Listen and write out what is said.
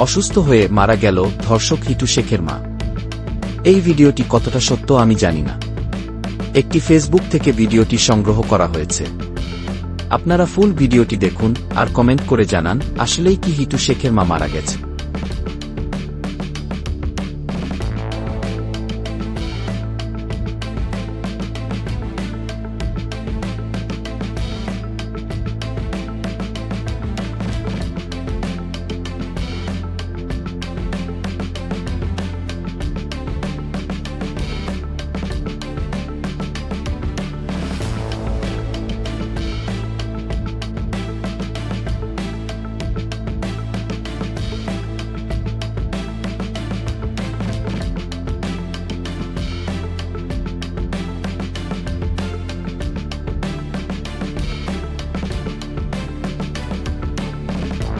অসুস্থ হয়ে মারা গেল ধর্ষক হিটু শেখের মা। এই ভিডিওটি কতটা সত্য আমি জানি না। একটি ফেসবুক থেকে ভিডিওটি সংগ্রহ করা হয়েছে। আপনারা ফুল ভিডিওটি দেখুন আর কমেন্ট করে জানান, আসলেই কি হিটু শেখের মা মারা গেছে।